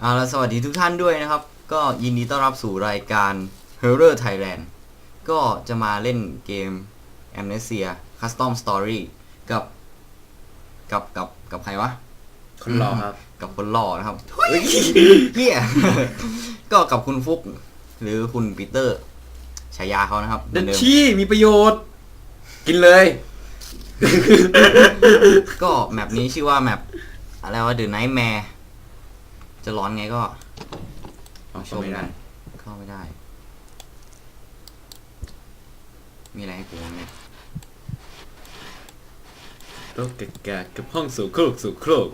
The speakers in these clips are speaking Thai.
เอาละสวัสดีทุกท่านด้วยนะครับ ก็ยินดีต้อนรับสู่รายการ Horror Thailand ก็จะมาเล่นเกม Amnesia Custom Story กับ กับกับกับใครวะคนรอครับ กับคนหล่อนะครับเฮียก็กับคุณฟุก หรือคุณปีเตอร์ฉายาเขานะครับเหมืดัอนนเดิมชี่มีประโยชน์ กินเลย ก็แมปนี้ชื่อว่าแมปอะไรวะ The Nightmare จะร้อนไงก็มาชมกันเข้าไม่ได้ มีอะไรให้กูบ้างเนี่ยโต๊ะแก่ๆกับห้องสู่โครกสู่โครก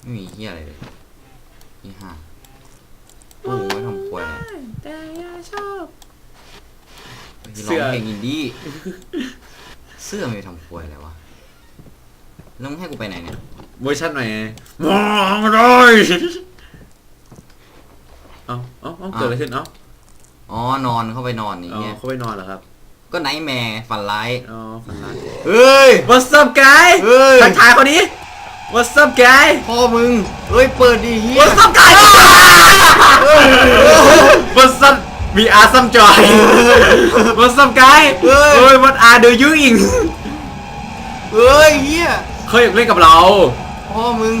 ไม่มีเฮียอะไรเลยนี่ห้าโอ้โหไม่ทำควยเลยแต่ยาชอบที่เสื้ร้องอเพลงอินดี้เสื้อไม่ทำควยเลยวะแล้วมึงให้กูไปไหนเนี่ยเวอร์ชันใหม่ไงมองเลย เอ้าเอ้าเอ้าเกิดอะไรขึ้นเอ้าอ๋อนอนเข้าไปนอนนี่อ๋อเงี้ยเขาไปนอนเหรอครับ ก็ไนท์แมร์ฝันร้ายอ๋อฝันร้ายเฮ้ย What's up guy เฮ้ยทักทายคนนี้ What's up guy พ่อมึงเฮ้ยเปิดดิเฮีย What's up guy What's up we are some joy What's up guy เฮ้ยเฮ้ย What are the you in เฮ้ยเฮียเขาอยากเล่นกับเรา พ่อมึง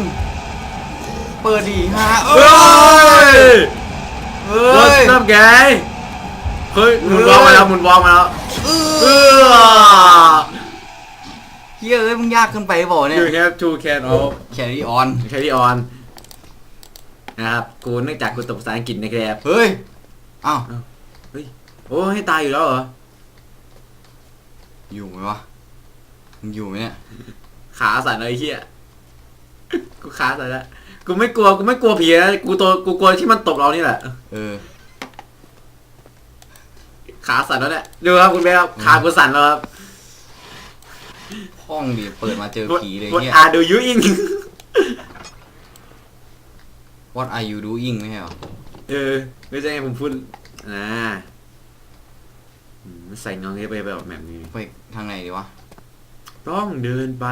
เปิดดิฮะเฮ้ย เฮ้ What's ย up guy เฮ้ยหมุนวอลมาแล้วหมุนวอลมาแล้วเอเอออ เฮียเอ้ยมึงยากเกินไปบอกเนี่ย You have to can off แครี่ออนใช้ที่ออนนะครับ กูเนื่องจากกูตกภาษาอังกฤษนะครับเฮ้ยอ้าวเฮ้ยโอ้ให้ตายอยู่แล้วเหรอ อยู่ไหมวะมึงอยู่ไหมเนี่ย ขาสั่นเลยไอ้เฮียกูขาสั่นแล้ว กูไม่กลัวกูไม่กลัวผีนะกูตัวกูกลัวที่มันตบเรานี่แหละ เออ ขาสั่นแล้วเนี่ยดูครับคุณเบสครับขากูสั่นแล้วครับห้องดิเปิดมาเจอผีเลย What เนี่ย are do you in What are you doing ไม่ใช่เหรอเออไม่ใช่ไงผมพูดนะอืมใส่เงาเงี้ยไปแบบแบบนี้ ไปทางไหนดีวะ ต้องเดินไป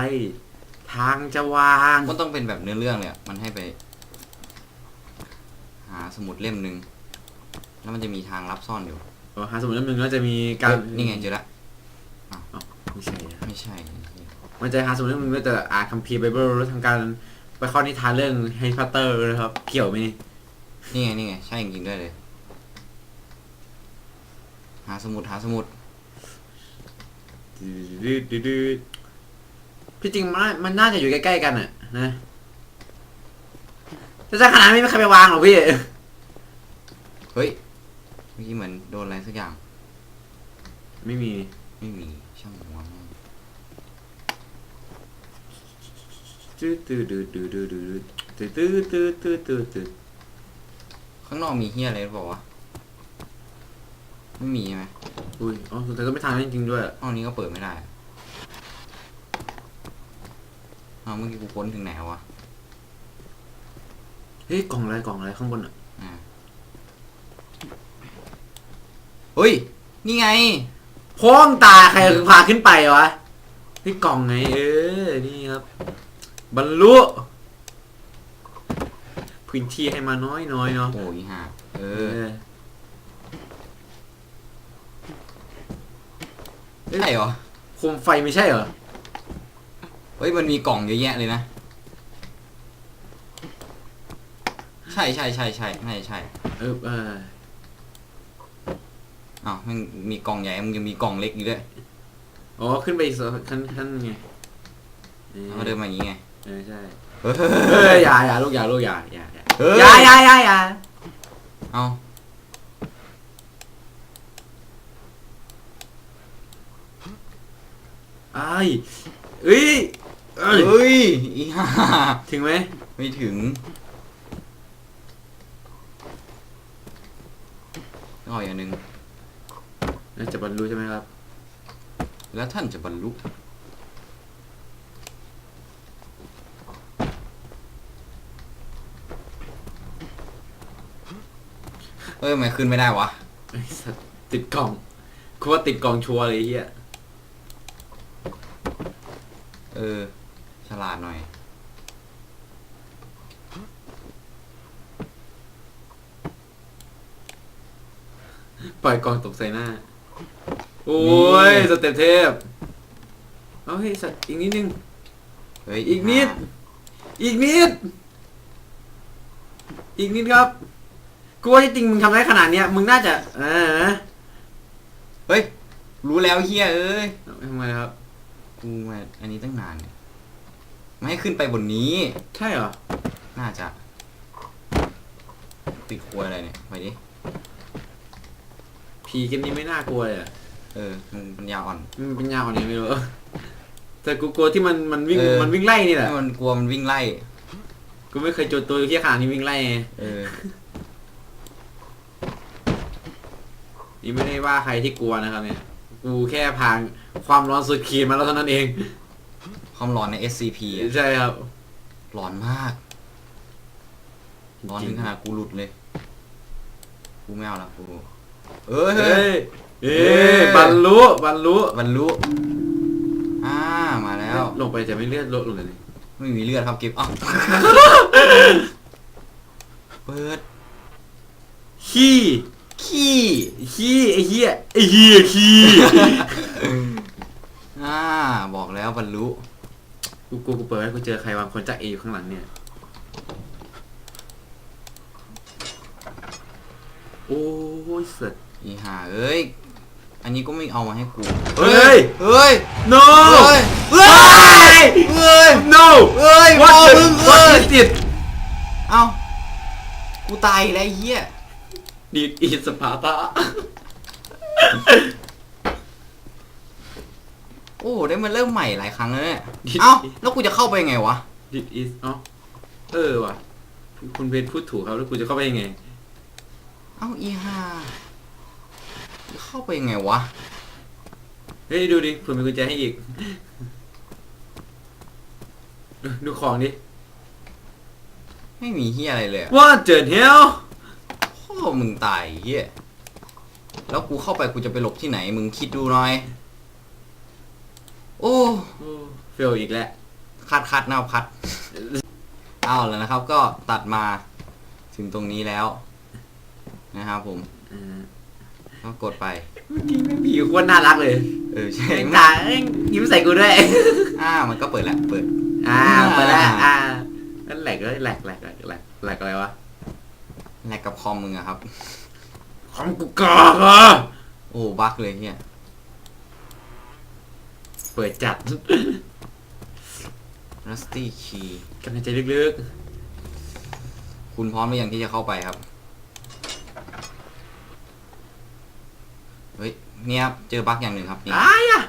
ทางจะวางมันต้องเป็นแบบเนื้อเรื่องเลยอะมันให้ไป หาสมุดเล่มหนึ่งแล้วมันจะมีทางลับซ่อนอยู่อ๋อหาสมุดเล่มหนึ่งแล้วจะมีการเฮ้ยนี่ไงเจอละไม่ใช่อะไม่ใช่ มันจะหาสมุดเล่มหนึ่งแล้วจะอ่านคัมภีร์ไบเบิลแล้วทำการไปเข้านิทานเรื่องแฮร์รี่พอตเตอร์นะครับ เกี่ยวไหมนี่นี่ไงนี่ไงใช่จริงๆด้วยเลย หาสมุดหาสมุดดืดดืดดืด พี่จริงมันน่ามันน่าจะอยู่ใกล้ๆกันอะนะแต่ถ้าขนาดนี้ไม่มีใครไปวางหรอกพี่ เฮ้ยเมื่อกี้เหมือนโดนอะไรสักอย่าง ไม่มีไม่มีช่างหัวแม่งตื้อตื้อดืดดืดดืดดืดตื้อตื้อตื้อตื้อตื้อตื้อข้างนอกมีเฮียอะไรหรือเปล่าวะไม่มีใช่ไหมอุ้ยอ๋อแต่ก็ไม่ทานจริงๆด้วย ห้องนี้ก็เปิดไม่ได้อะ อ้าวเมื่อกี้กูค้นถึงไหนวะ เฮ้ยกล่องอะไรกล่องอะไรข้างบนอะอ่าเฮ้ย นี่ไง พ้องตาใครคือพาขึ้นไปวะเฮ้ยกล่องไง เออ นี่ครับ บรรลุ พื้นที่ให้มาน้อยน้อยๆเนาะ โอ้ยห่าเอเอออใช่เหรอ โคมไฟไม่ใช่เหรอ เฮ้ยมันมีกล่องเยอะแยะเลยนะ ใช่ใช่ใช่ใช่ใช่ใช่เออเอออ้าวมันมีกล่องใหญ่มันยังมีกล่องเล็กอยู่ด้วยอ๋อขึ้นไปอีกสองขั้นขั้นไงเออแล้วก็เดินมาอย่างงี้ไงเออใช่เฮ้ยเฮ้ยอย่าอย่าลูกอย่าลูกอย่าอย่าอย่าเฮ้ยอย่าอย่าอย่าอย่าเอาไอ้ายเอ้ย เอ้ยเฮ้ยอีห่าถึงไหมไม่ถึงต้องเอาอย่างหนึ่งน่าจะบรรลุใช่ไหมครับ แล้วท่านจะบรรลุเอ้ยทำไมขึ้นไม่ได้วะไอ้สัตว์ติดกล่องกูว่าติดกล่องชัวร์เลยไอ้เฮีย เออฉลา ดหน่อย ปล่อยกองตกใส่หน้า โอ้ยสเต็ปเทพ เอาให้สัตว์อีกนิดนึง เฮ้ยอีกนิด อีกนิด อีกนิดครับ กูว่าที่จริงมึงทำได้ขนาดเนี้ย มึงน่าจะ เออ เฮ้ย รู้แล้วเฮียเอ้ยทำไมครับ กูมาอันนี้ตั้งนานเนี่ย ไม่ให้ขึ้นไปบนนี้ ใช่เหรอ น่าจะ ติดครัวอะไรเนี่ย ไปดิ ผีเกมนี้ไม่น่ากลัวเลยอะเออมึงปัญญาอ่อน มันเป็นยาวกว่านี้ไม่รู้ แต่กูกลัวที่มันมันวิ่งเออ มันวิ่งไล่นี่แหละให้มันกลัวมันวิ่งไล่ กูไม่เคยเจอตัวที่ขนาดนี้วิ่งไล่ไงเออ นี่ไม่ได้ว่าใครที่กลัวนะครับเนี่ย กูแค่พางความร้อนสุดขีดมาแล้วเท่านั้นเอง ความร้อนใน SCP อะใช่ครับร้อนมากร้อนถึงขนาดกูหลุดเลย กูไม่เอาละกูเอ้ยเฮ้เฮ้ย ยเอ้ยบรรลุบรรลุบรรลุอ่ามาแล้ว ลงไปจะไม่เลือดลดลงเลยนี่ไม่มีเลือดครับกิฟต์อ้าวเปิด ขี้ขี้ขี้ไอ้เหี้ยไอ้เหี้ยขี้ อ่า บอกแล้วบรรลุ กูกูกูเปิดให้กูเจอใครบางคนจะเออยู่ข้างหลังเนี่ย โอ้ยเสร็จอีห่าเอ้ย อันนี้ก็ไม่เอามาให้กู เฮ้ย เฮ้ย no เฮ้ย เฮ้ย เฮ้ย no เฮ้ย what พ่อ the มึง what เอ้ย is it เอ้า กูตายอีกแล้วไอ้เหี้ย did it สปาร์ตา โอ้ได้มาเริ่มใหม่หลายครั้งแล้วเนี่ย Did เอ้าแล้วกูจะเข้าไปยังไงวะ did it เอ้าเออว่ะ คุณเบนพูดถูกครับแล้วกูจะเข้าไปยังไง เอ้าอีห่าจะเข้าไปยังไงวะ เฮ้ยดูดิเผื่อมีกุญแจให้อีก ดูดูของดิ ไม่มีเหี้ยอะไรเลยอะ What the hell พ่อมึงตายไอ้เหี้ยแล้วกูเข้าไปกูจะไปหลบที่ไหนมึงคิดดูหน่อย โอ้โอ้เฟลอีกแล้วคัดคัดแนวคัด เอาแล้วนะครับ ก็ตัดมาถึงตรงนี้แล้ว นะครับผมอ่าก็กดไปเมื่อกี้แม่งผีโคตรน่ารักเลยเออใช่แม่งตาแม่งยิ้มใส่กูด้วย อ่า มันก็เปิดแล้วเปิด อ่าไปแล้วอ่านั่นแหลกเลยแหลกแหลกแหลกแหลกแหลกอะไรวะแลกกับคอมมึงอะครับคอมกูกากอะโอ้บั๊กเลยเฮีย เปิดจัด Rusty Key กำลังใจลึกคุณพร้อมหรือยังที่จะเข้าไปครับ เฮ้ย เนี่ยครับ เจอบั๊กอย่างหนึ่งครับๆนี่ อ้ายอะ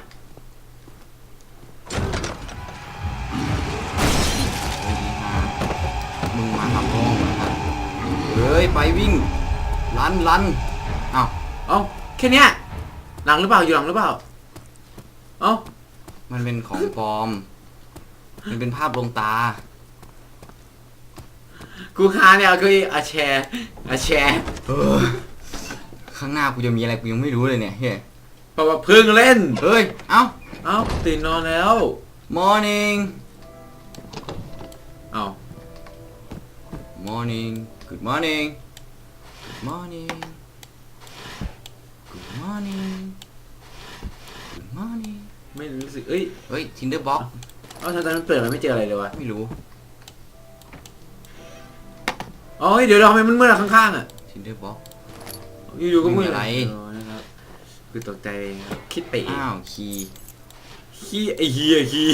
เฮ้ยอีห่ามึงมาทำห้องนะครับเฮ้ย ไปวิ่ง ลันลันอ้าวเอ้าแค่เนี้ยหลังหรือเปล่า อยู่หลังหรือเปล่า เอ้า มันเป็นของปลอม มันเป็นภาพลวงตา กูคาเนี่ยคืออาแชร์อาแชร์เออ ข้างหน้ากูจะมีอะไรกูยังไม่รู้เลยเนี่ยเฮ้ยเพราะว่าเพิ่งเล่น เฮ้ย เอ้า เอ้าตื่นนอนแล้ว morning เอ้า morning good morning good morning good morning good morning ไม่รู้สึกเอ้ยเฮ้ย tinder box เอ้าทำไมมันเปิดมันไม่เจออะไรเลยวะไม่รู้อ๋อเฮ้ยเดี๋ยวเราทำไมมันมืดอะข้างๆอะ tinder box อยู่ๆก็มืดไม่มีอะไรอนะครับคือตกใจเองครับคิดไปเองอ้าวคีย์ขี้ไอเฮียขี้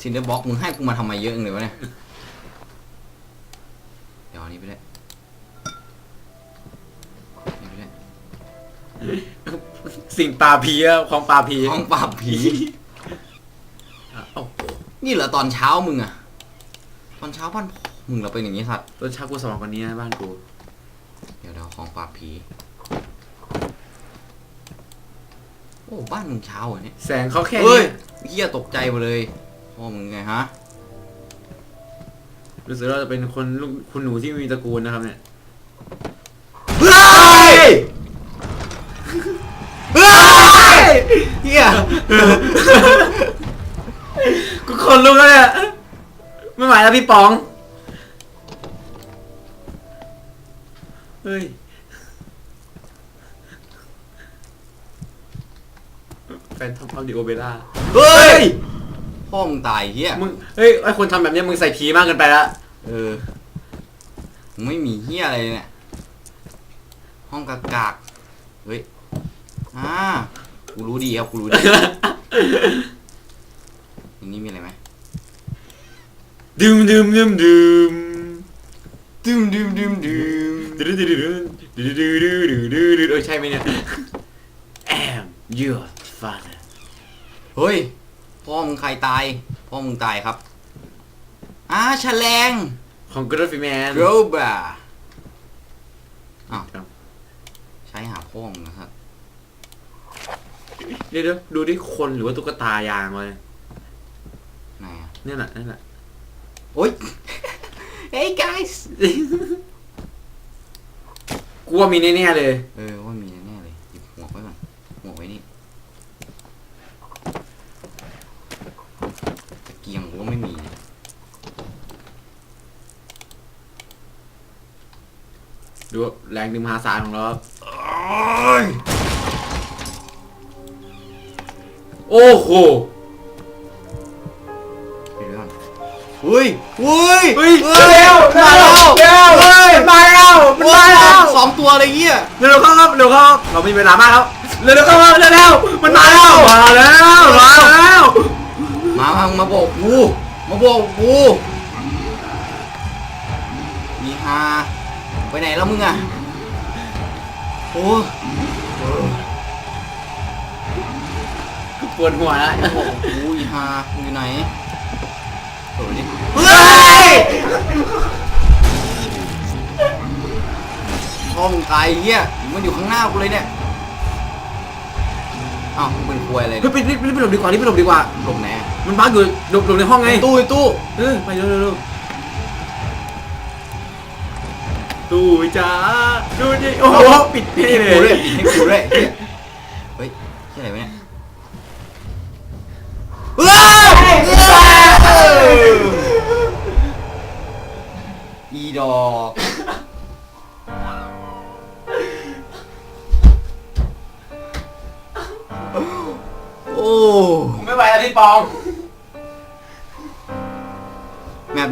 tinder box มึงให้กูมาทำไมเยอะจังเลยวะเนี่ยเดี๋ยวอันนี้ไปเลย สิ่งปลาผีอะของปลาผีห้องปราบผีอะเอ้านี่เหรอตอนเช้ามึงอะตอนเช้าบ้านพ่อมึงเราเป็นอย่างนี้สัตว์ตอนเช้ากูสว่างกว่านี้นะบ้านกู เดี๋ยวเดี๋ยวของปราบผี โอ้บ้านมึงเช้าเหรอเนี่ยแสงเขาแค่เฮ้นี้ยเฮียตกใจหมดเลยพ่อมึงไงฮะ รู้สึกว่าจะเป็นคนลูกคุณหนูที่มีตระกูลนะครับเนี่ย เฮ้ย เฮ้ยเฮียกูคนลุกแล้วเนี่ยไม่ไหวแล้วพี่ป๋อง เฮ้ยนทอมออฟดิโอเบร่าเฮ้ย พ่อมึงตายเฮียมึง เฮ้ย ไอคนทำแบบเนี้ยมึงใส่ผีมากเกินไปละเออมึงไม่มีเฮียอะไรเลยเนี่ย ห้องกากากๆเฮ้ย อ่ากูรู้ดีครับกูรู้ดีอันนี้มีอะไรไหมดื่มดื่มดื่มดื่มดื่มดื่มดื่มดื่มดื่มดื่มดื่มดื่มดื่มดื่มดื่มดื่มดื่มเออใช่ไหมเนี่ย am your father เฮ้ยพ่อมึงใครตายพ่อมึงตายครับอ่าแฉลงของ Good of Man โรบาอ้าวครับใช้หาพ่อมึงนะครับ เดี๋ยวเดี๋ยวดูดิคนหรือว่าตุ๊กตายางเลยไหนอะเนี่ยน่ะนั่นแหละ โอ้ย Hey guys กูว่ามีแน่ๆเลย เออว่ามีแน่ๆเลยหยิบหมวกไว้ก่อนหมวกไว้นี่ตะเกียงกูก็ไม่มีดูแรงดึงมหาศาลของเราโอ้ โหไปเรื่องเฮ้ยเฮ้ยเฮ้ยเร็วมาแล้วเร็วเฮ้ยมันมาแล้วมันมาแล้วสองตัวเลยเงี้ยเร็วๆเข้าครับเร็วเข้าครับเรามีเวลามากครับเร็วๆเข้าครับเร็วๆมันมาแล้วมาแล้วมาแล้วมามามาบอกกูมาบอกกูมีฮาไปไหนแล้วมึงอะโอ้ ปวดหัวแล้วกูอีฮามึงอยู่ไหนโอ้ยดิเฮ้ยพ่อมึงตายเหี้ยมันอยู่ข้างหน้ากูเลยเนี่ยอ้าวมึงเป็นควยอะไรเฮ้เนี่ยยไปรีบรีบไปหลบดีกว่ารีบไปหลบดีกว่า หลบแน่มันบั๊กอยู่หลบหลบในห้องไงตู้ตู้เออไปเร็วเร็วเร็วตู้จ้าดูดิโอ้โหปิดที่ให้เลกูด้วยยให้กูด้วยเหี้ยเฮ้ยที่อะไรวะเนี่ย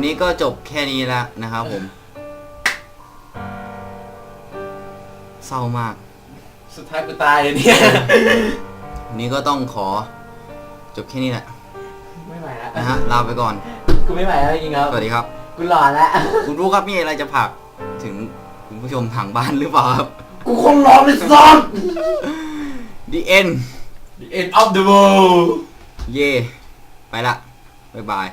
นี้ก็จบแค่นี้แล้วนะครับผม เศร้ามาก สุดท้ายกูตายเลยเนี่ยวันนี้ก็ต้องขอ จบแค่นี้แหละไม่ไหวแล้วนะฮะลาไปก่อน กูไม่ไหวแล้วจริงๆครับสวัสดีครับ กูหลอนแล้ว คุณรู้ครับมีอะไรจะผลักถึงคุณผู้ชมทางบ้านหรือเปล่าครับ กูคงร้องเลยซ้อน The End The end of the world เย่ไปละ บ๊ายบาย